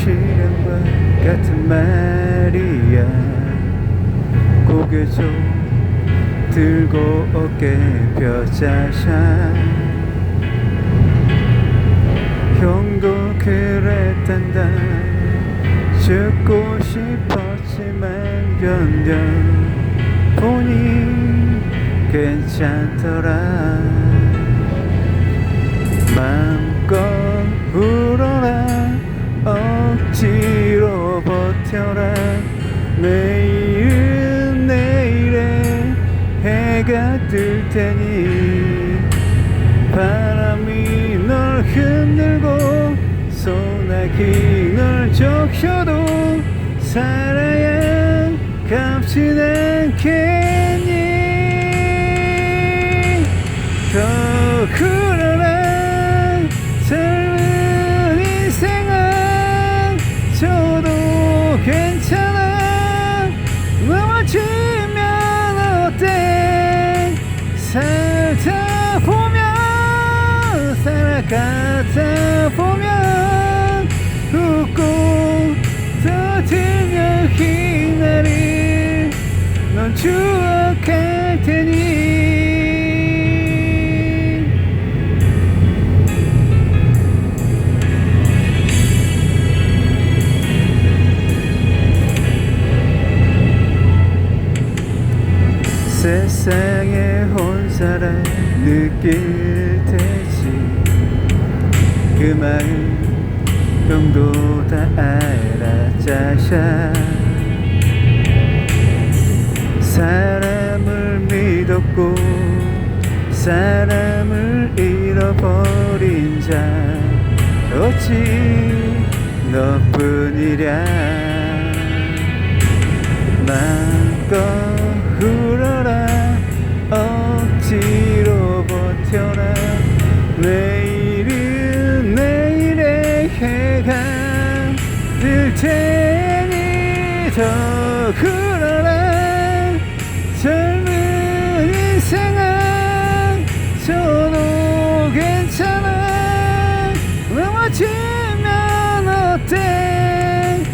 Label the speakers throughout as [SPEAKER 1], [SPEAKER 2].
[SPEAKER 1] 실험과 같은 말이야. 고개 좀 들고 어깨 펴자샤. 형도 그랬단다. 죽고 싶었지만 견뎌. 보니 괜찮더라. 마음껏 억지로 버텨라. 내일은 내일에 해가 뜰 테니 바람이 널 흔들고 소나기 널 적셔도 살아야 값이 않겠 괜찮아. 넘어지면 어때? 살다 보면 살아가다 보면 웃고 터지며 긴 날이 넌추 세상에 혼자라 느낄 테지. 그 마음 형도 다 알아자샤. 사람을 믿었고 사람을 잃어버린 자 어찌 너뿐이랴 마음껏 울 더 그러라 젊은 인생은 저도 괜찮아. 넘어지면 어때?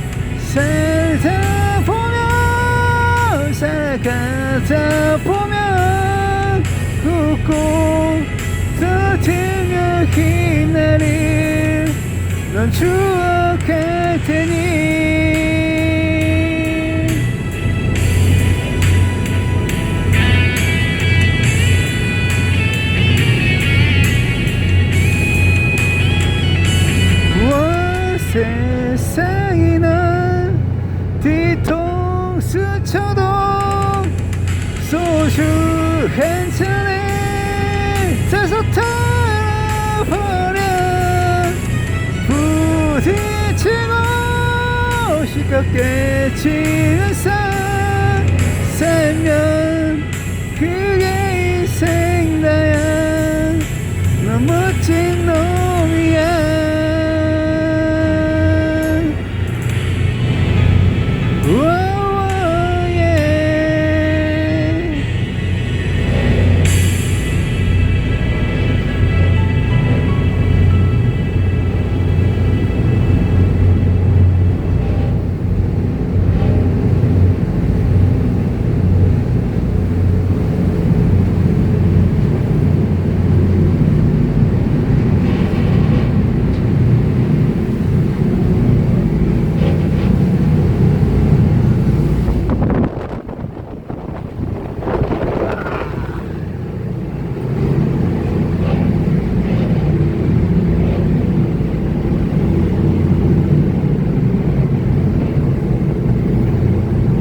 [SPEAKER 1] 살다 보면 살아가다 보면 웃고 긴 날이 넌 추억 스쳐도 소셜 헨슬이 돼서 타버려 부딪히고 시끄럽게 치는 삶. 살면 그게 인생 나야. 너무 멋진 너